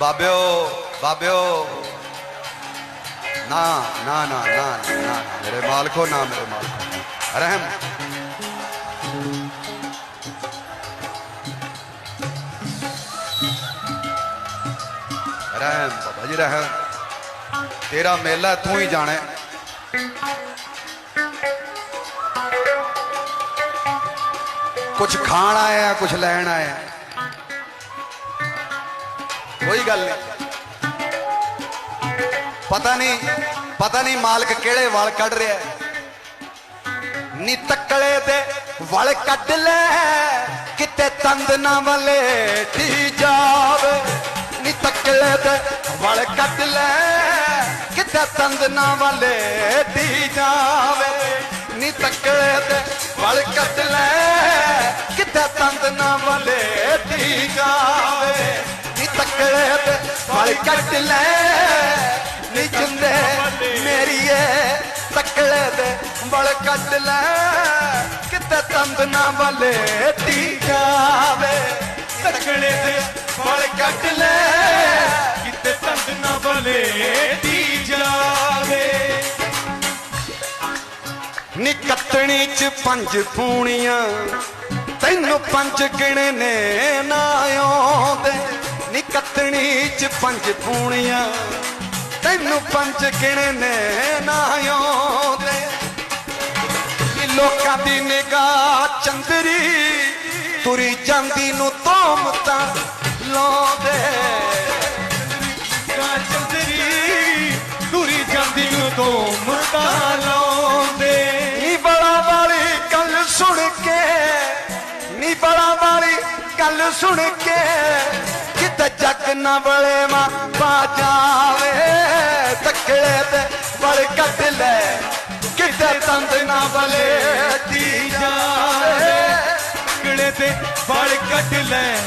बाब्यो बाब्यो ना ना ना ना ना, ना, ना मेरे मालको ना मेरे मालको रहम। रहम बाबा जी रहम। तेरा मेला तू ही जाने। कुछ खान आया कुछ लैन आया। ਕੋਈ ਗੱਲ ਨਹੀਂ। ਪਤਾ ਨਹੀਂ ਪਤਾ ਨਹੀਂ ਮਾਲਕ ਕਿਹੜੇ ਵਾਲ ਕੱਢ ਰਿਹਾ ਨੀ ਤੱਕਲੇ ਦੇ ਵਲ ਕੱਢ ਲੈ, ਕਿਤੇ ਤੰਦ ਨਾ ਵਲੇ ਢੀ ਜਾਵੇ। ਨੀ ਤੱਕਲੇ ਦੇ ਵਲ ਕੱਢ ਲੈ, ਕਿਤੇ ਤੰਦ ਨਾ ਵਲੇ ਢੀ ਜਾਵੇ। ਨੀ ਤੱਕਲੇ ਦੇ ਵਲ ਕੱਢ ਲੈ, ਕਿਤੇ ਤੰਦ ਨਾ ਵਲੇ ਢੀ ਜਾਵੇ। ਨੀ ਤੱਕਲੇ ਦੇ ਵਲ ਲੈ। ਨੀ ਜਿੰਦੇ ਮੇਰੀਏ, ਤੱਕਲੇ ਦੇ ਵਲ ਕੱਟ ਲੈ। ਕਿਤੇ ਤੰਦ ਨਾ ਵਲੇ ਢੀ ਜਾਵੇ। ਤਕੜੇ ਦੇ ਵਲ ਕੱਟ ਲੈ। ਕਿਤੇ ਤੰਦ ਨਾ ਬਲੇ ਜਾਵੇ। ਨੀ ਚ ਪੰਜ ਪੂਣੀਆਂ, ਤੈਨੂੰ ਪੰਜ ਕਿਣੇ ਨੇ ਨਾ। ਕੱਤਣੀ ਚ ਪੰਜ ਪੂਣੀਆਂ। ਤੈਨੂੰ ਪੰਜ ਕਿਣੇ ਨੇ ਨਾ ਆਉਂਦੇ ਲੋਕਾਂ ਦੀ ਨਿਗਾਹ ਚੰਦਰੀ, ਤੁਰੀ ਜਾਂਦੀ ਨੂੰ ਤੋਮਤਾਂ ਲਾਉਂਦੇ। ਕਾ ਚੰਦਰੀ, ਤੁਰੀ ਜਾਂਦੀ ਨੂੰ ਤੋਂ ਮੁਰਦਾ ਲਾਉਂਦੇ। ਨੀ ਬੜਾ ਵਾਲੀ ਗੱਲ ਸੁਣ ਕੇ, ਨੀ ਬੜਾ ਵਾਲੀ ਗੱਲ ਸੁਣ ਕੇ। ਕਿਤੇ ਜੱਗ ਬਲੇ ਮਾ ਪਾ ਜਾਵੇ ਤੱਕੜੇ ਤੇ ਬੜ ਕੱਢ ਲੈ। ਕਿਤੇ ਤੰਦ ਨਾ ਬਲੇ ਦੀ ਜਾਵੇ ਤਕੜੇ ਤੇ ਬੜ ਕੱਢ ਲੈ।